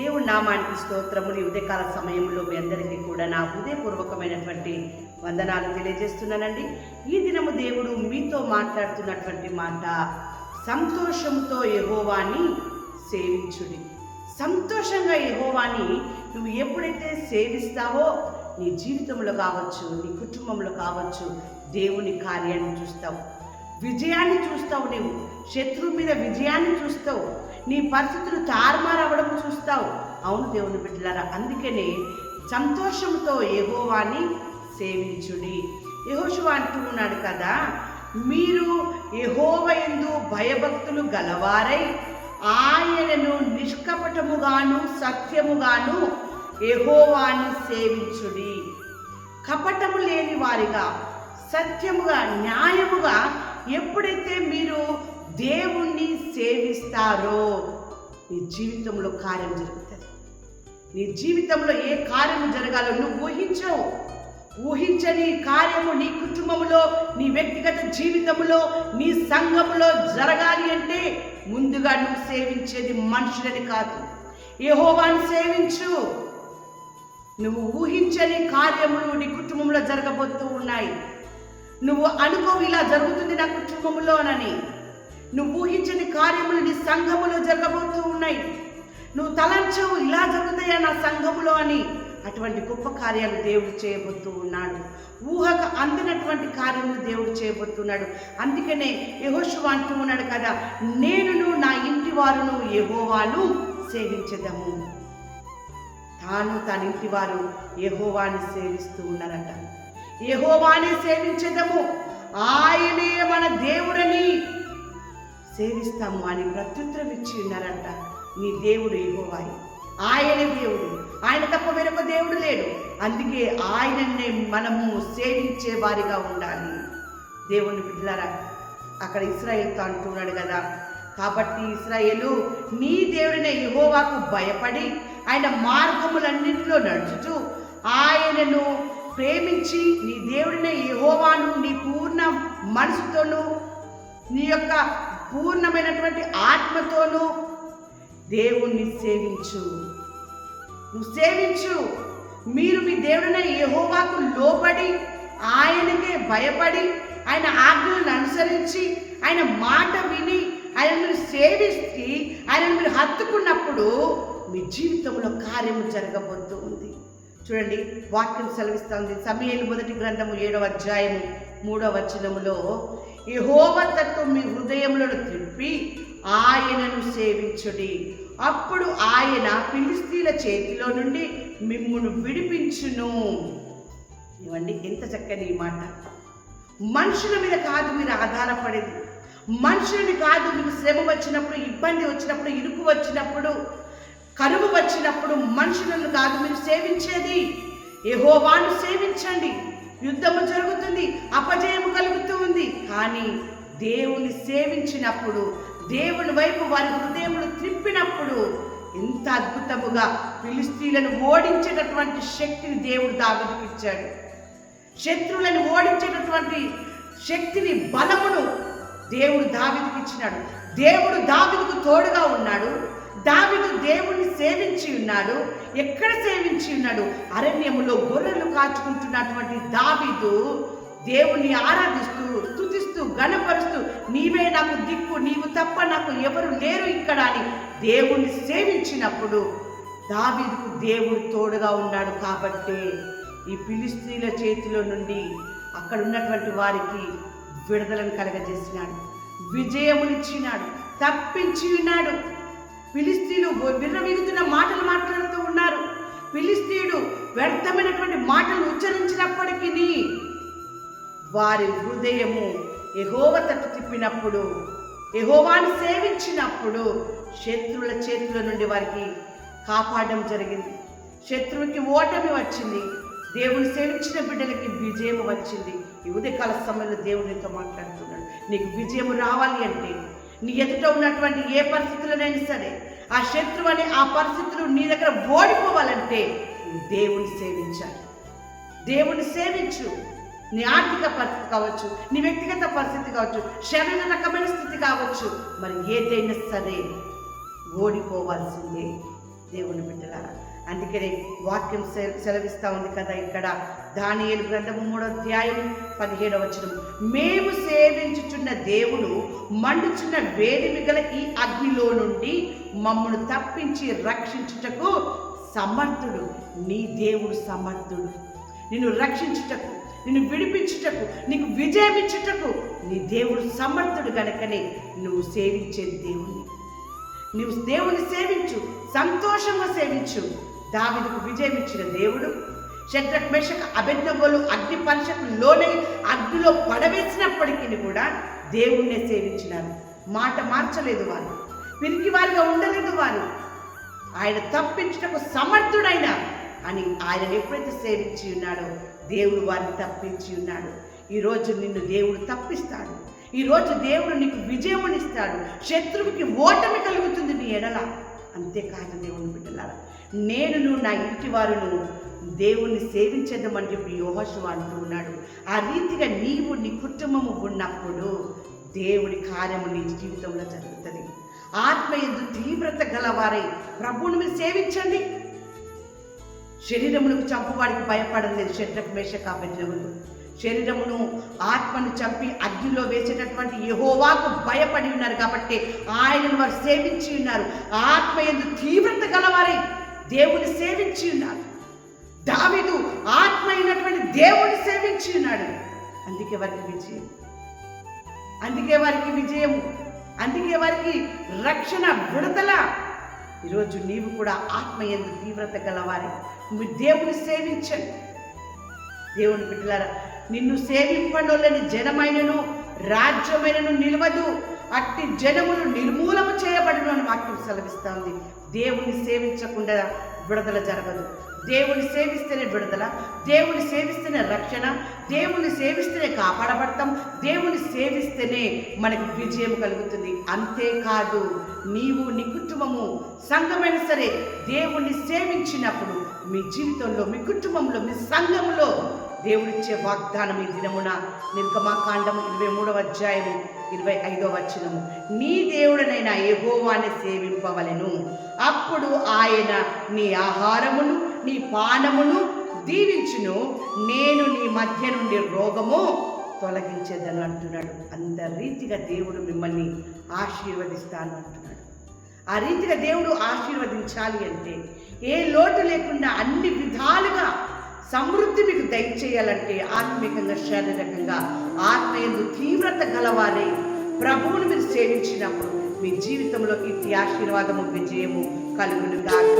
దేవుడి నామానికి స్తోత్రములు. ఉదయకాల సమయంలో మీ అందరికీ కూడా నా హృదయపూర్వకమైనటువంటి వందనాలు తెలియజేస్తున్నానండి. ఈ దినము దేవుడు మీతో మాట్లాడుతున్నటువంటి మాట సంతోషంతో యహోవాని సేవించుడి. సంతోషంగా యహోవాని నువ్వు ఎప్పుడైతే సేవిస్తావో నీ జీవితంలో కావచ్చు నీ కుటుంబంలో కావచ్చు దేవుని కార్యాన్ని చూస్తావు. విజయాన్ని చూస్తావు నీవు. శత్రువు మీద విజయాన్ని చూస్తావు. నీ పరిస్థితులు తారుమారవడం చూస్తావు. అవును దేవుని బిడ్డలారా అందుకనే సంతోషంతో యహోవాని సేవించుడి. యెహోషువ అంటూ ఉన్నాడు కదా మీరు యహోవయందు భయభక్తులు గలవారై ఆయనను నిష్కపటముగాను సత్యముగాను యహోవాని సేవించుడి. కపటము లేని వారిగా సత్యముగా న్యాయముగా ఎప్పుడైతే మీరు దేవుణ్ణి సేవిస్తారో నీ జీవితంలో కార్యం జరుగుతుంది. నీ జీవితంలో ఏ కార్యము జరగాలో నువ్వు ఊహించవు. ఊహించని కార్యము నీ కుటుంబంలో నీ వ్యక్తిగత జీవితంలో నీ సంఘములో జరగాలి అంటే ముందుగా నువ్వు సేవించేది మనుషులని కాదు. యెహోవాని సేవించు. నువ్వు ఊహించని కార్యములు నీ కుటుంబంలో జరగబోతూ ఉన్నాయి. నువ్వు అనుకోవు ఇలా జరుగుతుంది నా కుటుంబంలోనని నువ్వు ఊహించని కార్యములు నీ సంఘములో జరగబోతూ ఉన్నాయి. నువ్వు తలంచవు ఇలా జరుగుతాయా నా సంఘములో అని అటువంటి గొప్ప కార్యాలు దేవుడు చేయబోతూ ఉన్నాడు. ఊహకు అందినటువంటి కార్యములు దేవుడు చేయబోతున్నాడు. అందుకనే యహోషువ అంటూ ఉన్నాడు కదా నేనును నా ఇంటి వారును యహోవాను సేవించదము. తాను తన ఇంటి వారు యహోవాని సేవిస్తూ ఉన్నారట. యహోవాని సేవించదము. ఆయనే మన దేవుడని సేవిస్తాము అని ప్రత్యుత్తరం ఇచ్చి ఉన్నారంట నీ దేవుడు యహోవాయి. ఆయనే దేవుడు. ఆయన తప్ప వేరొక దేవుడు లేడు. అందుకే ఆయననే మనము సేవించే వారిగా ఉండాలి. దేవుని బిడ్డలారా అక్కడ ఇస్రాయేల్తో అంటున్నాడు కదా. కాబట్టి ఇస్రాయేలు నీ దేవుడినే యహోవాకు భయపడి ఆయన మార్గములన్నింటిలో నడుచుతూ ఆయనను ప్రేమించి నీ దేవుడిన యహోవాను నీ పూర్ణ మనసుతోనూ నీ యొక్క పూర్ణమైనటువంటి ఆత్మతోనూ దేవుణ్ణి సేవించు. నువ్వు సేవించు. మీరు మీ దేవుడిన యహోవాకు లోబడి ఆయనకే భయపడి ఆయన ఆజ్ఞలను అనుసరించి ఆయన మాట విని ఆయన మీరు సేవిస్తే ఆయన మీరు హత్తుకున్నప్పుడు మీ జీవితంలో కార్యము జరగబోతూ ఉంది. చూడండి వాక్యం సెలవిస్తుంది. సమయలు మొదటి గ్రంథము ఏడవ అధ్యాయము మూడవ వచనములో ఈ తట్టు మీ హృదయములను త్రిప్పి ఆయనను సేవించుడి. అప్పుడు ఆయన ఫిలిస్తీన్ల చేతిలో నుండి మిమ్మును విడిపించును. ఇవ్వండి ఎంత చక్కని ఈ మాట. మనుషుల మీద కాదు మీరు ఆధారపడేది. మనుషులని కాదు మీకు శ్రమ వచ్చినప్పుడు ఇబ్బంది వచ్చినప్పుడు ఇరుకు వచ్చినప్పుడు కరువు వచ్చినప్పుడు మనుషులను కాదు మీరు సేవించేది. యెహోవాను సేవించండి. యుద్ధము జరుగుతుంది అపజయము కలుగుతూ ఉంది. కానీ దేవుని సేవించినప్పుడు దేవుని వైపు వారి హృదయములు త్రిప్పినప్పుడు ఎంత అద్భుతముగా ఫిలిస్తీన్లను ఓడించేటటువంటి శక్తిని దేవుడు దావిదికి ఇచ్చాడు. శత్రువులను ఓడించేటటువంటి శక్తిని బలమును దేవుడు దావిదికి ఇచ్చినాడు. దేవుడు దావిదికు తోడుగా ఉన్నాడు. దావిదు దేవుణ్ణి సేవించి ఉన్నాడు. ఎక్కడ సేవించి ఉన్నాడు? అరణ్యములో గొర్రెలు కాచుకుంటున్నటువంటి దావిదు దేవుణ్ణి ఆరాధిస్తూ స్థుతిస్తూ గణపరుస్తూ నీవే నాకు దిక్కు నీవు తప్ప నాకు ఎవరు లేరు ఇక్కడ అని దేవుణ్ణి సేవించినప్పుడు దావీదుకు దేవుడు తోడుగా ఉన్నాడు కాబట్టి ఈ పిలిస్త్రీల చేతిలో నుండి అక్కడ ఉన్నటువంటి వారికి విడుదలను కలగజేసినాడు. విజయమునిచ్చినాడు. తప్పించి ఉన్నాడు. ఫిలిస్తీను విర్రవీగుతున్న మాటలు మాట్లాడుతూ ఉన్నారు. ఫిలిస్తీయుడు వ్యర్థమైనటువంటి మాటలు ఉచ్చరించినప్పటికీ వారి హృదయము ఎహోవ తట్టు తిప్పినప్పుడు ఎహోవాను సేవించినప్పుడు శత్రువుల చేతుల నుండి వారికి కాపాడడం జరిగింది. శత్రువుకి ఓటమి వచ్చింది. దేవుని సేవించిన బిడ్డలకి విజయం వచ్చింది. ఈ ఉదయకాల సమయంలో దేవునితో మాట్లాడుతున్నాడు. నీకు విజయం రావాలి అంటే నీ ఎదుట ఉన్నటువంటి ఏ పరిస్థితులనైనా సరే ఆ శత్రువు అనే ఆ పరిస్థితులు నీ దగ్గర ఓడిపోవాలంటే దేవుణ్ణి దేవుని సేవించాలి. దేవుని సేవించు. నీ ఆర్థిక పరిస్థితి కావచ్చు నీ వ్యక్తిగత పరిస్థితి కావచ్చు శరీర రకమైన స్థితి కావచ్చు మరి ఏదైనా సరే ఓడిపోవాల్సిందే దేవుని బిడ్డలారా. అందుకనే వాక్యం సెలవిస్తూ ఉంది కదా ఇక్కడ. దానియేలు గ్రంథము మూడో అధ్యాయం పదిహేడవ వచనం. మేము సేవించుచున్న దేవుడు మండుచున్న వేడిమి గల ఈ అగ్నిలో నుండి మమ్మను తప్పించి రక్షించుటకు సమర్థుడు. నీ దేవుడు సమర్థుడు. నిన్ను రక్షించుటకు నిన్ను విడిపించుటకు నీకు విజయమిచ్చుటకు నీ దేవుడు సమర్థుడు గనకనే నువ్వు సేవించే దేవుణ్ణి. నువ్వు దేవుని సేవించు సంతోషంగా సేవించు. దావిదకు విజయం ఇచ్చిన దేవుడు. శత్రక్ మేషక అభిజ్ఞలు అగ్ని పరీక్షకు లోనై అగ్నిలో పడవేసినప్పటికీ కూడా దేవుణ్ణే సేవించినారు. మాట మార్చలేదు వారు. పిరికి వారిగా ఉండలేదు వారు. ఆయన తప్పించుటకు సమర్థుడైన అని ఆయన ఎప్పుడైతే సేవించి ఉన్నాడో దేవుడు వారిని తప్పించి ఉన్నాడు. ఈరోజు నిన్ను దేవుడు తప్పిస్తాడు. ఈరోజు దేవుడు నీకు విజయమునిస్తాడు. శత్రువుకి ఓటమి కలుగుతుంది నీ ఎడల. అంతేకాదు దేవుని బిడ్డలారా నేను నా ఇంటి వారును దేవుణ్ణి సేవించదమని చెప్పి యోహశు అంటూ ఉన్నాడు. ఆ రీతిగా నీవు నీ కుటుంబము ఉన్నప్పుడు దేవుడి కార్యము నీ జీవితంలో జరుగుతుంది. ఆత్మ ఎందు తీవ్రత గలవారై ప్రభువుని మీరు సేవించండి. శరీరమును చంపువాడికి భయపడలేదు శరీరకు మేష అభ్యర్థులు శరీరమును ఆత్మను చంపి అగ్నిలో వేసేటటువంటి యహోవాకు భయపడి ఉన్నారు కాబట్టి ఆయనను వారు సేవించి ఉన్నారు. ఆత్మ ఎందు తీవ్రత గలవారై దేవుని సేవించి ఉన్నాడు. దావిదు ఆత్మ అయినటువంటి దేవుని సేవించి ఉన్నాడు. అందుకే వారికి విజయం. అందుకే వారికి విజయము. అందుకే వారికి రక్షణ విడుదల. ఈరోజు నీవు కూడా ఆత్మ ఎందు తీవ్రత గలవారి. మీ దేవుని సేవించండి. దేవుని బిడ్డలారా నిన్ను సేవింపనోళ్ళని జనమైనను రాజ్యమైనను నిలవదు. అట్టి జనములు నిర్మూలము చేయబడును అని వాక్యం సెలవిస్తోంది. దేవుని సేవించకుండా విడుదల జరగదు. దేవుని సేవిస్తేనే విడుదల దేవుని సేవిస్తేనే రక్షణ దేవుని సేవిస్తేనే కాపాడబడతాం దేవుని సేవిస్తేనే మనకు విజయం కలుగుతుంది. అంతేకాదు నీవు నీ కుటుంబము సంఘమైన సరే దేవుణ్ణి సేవించినప్పుడు మీ జీవితంలో మీ కుటుంబంలో మీ సంఘంలో దేవుడిచ్చే వాగ్దానం ఈ దినమున నిర్గమాకాండము ఇరవై మూడవ అధ్యాయము ఇరవై ఐదవ వచనము. నీ దేవుడనైన యెహోవాని సేవింపవలెను. అప్పుడు ఆయన నీ ఆహారమును నీ పానమును దీవించును. నేను నీ మధ్య నుండి రోగము తొలగించేదని అంటున్నాడు. అంత రీతిగా దేవుడు మిమ్మల్ని ఆశీర్వదిస్తాను అంటున్నాడు. ఆ రీతిగా దేవుడు ఆశీర్వదించాలి అంటే ఏ లోటు లేకుండా అన్ని విధాలుగా సమృద్ధి మీకు దయచేయాలంటే ఆత్మీయంగా శారీరకంగా ఆత్మ ఎందు తీవ్రత గలవారే ప్రభువుని మీరు సేవించినప్పుడు మీ జీవితంలో ఇట్టి ఆశీర్వాదము విజయము కలుగును గాక